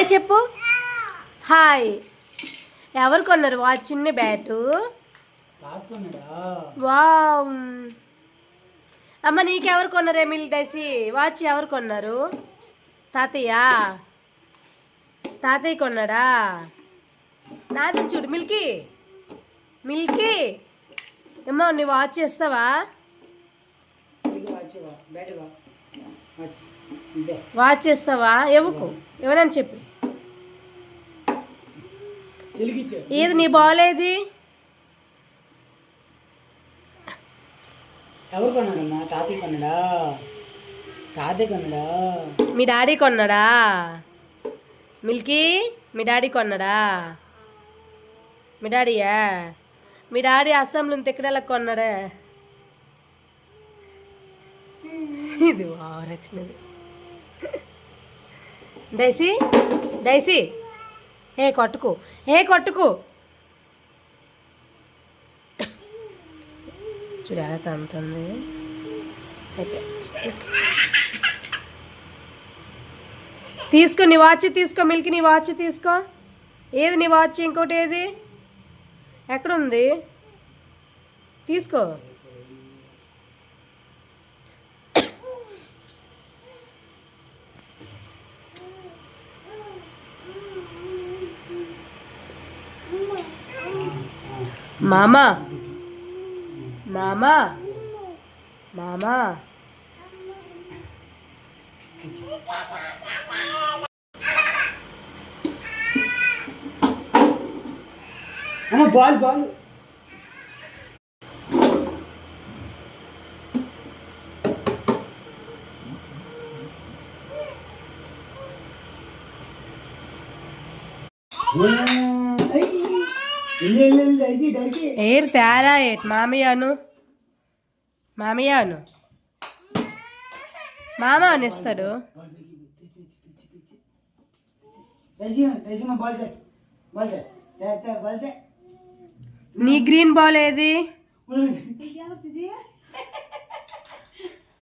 Hi చెప్పు. Hi. ఎవరు కొన్నారు? వాచ్ చిన్న బ్యాటు వావ్. అమ్మ నీకెవరు కొన్నారు ఎమిల్ డైసీ? వాచ్ ఎవరు కొన్నారు? తాతయ్య. తాతయ్య కొన్నాడా? నాది చూడు మిల్కీ. మిల్కీ. అమ్మ నీ వాచ్ చేస్తావా వాచ్ చేస్తావా ఎవకు ఎవరని చెప్పి. ఏది నీ బాలేది ఎవరు కొన్నారమ్మా? తాతయ్య కొన్నాడా? తాతయ్య కొన్నాడా? మీ డాడీ కొన్నాడా? మిల్కీ మీ డాడీ కొన్నాడా? మీ డాడీయా? మీ డాడీ అస్సాంలో తెక్కడలకు కొన్నాడా ఇది వారక్షణ డైసీ డైసీ. ఏ కొట్టుకు. ఏ కొట్టుకు. చూడు ఎలా తంతుంది అయితే. తీసుకో నీ వాచ్ తీసుకో మిల్క్ నీ వాచ్ తీసుకో. ఏది నీ వాచ్ ఇంకోటి ఏది? ఎక్కడుంది? తీసుకో. మామా మామా మామా అమ్మ బాల్ బాల్ ఏరు తేరా ఏట్ మామయ్యను మామయ్యను మామ అనిస్తాడు ఇస్తాడు నీ గ్రీన్ బాల్ ఏది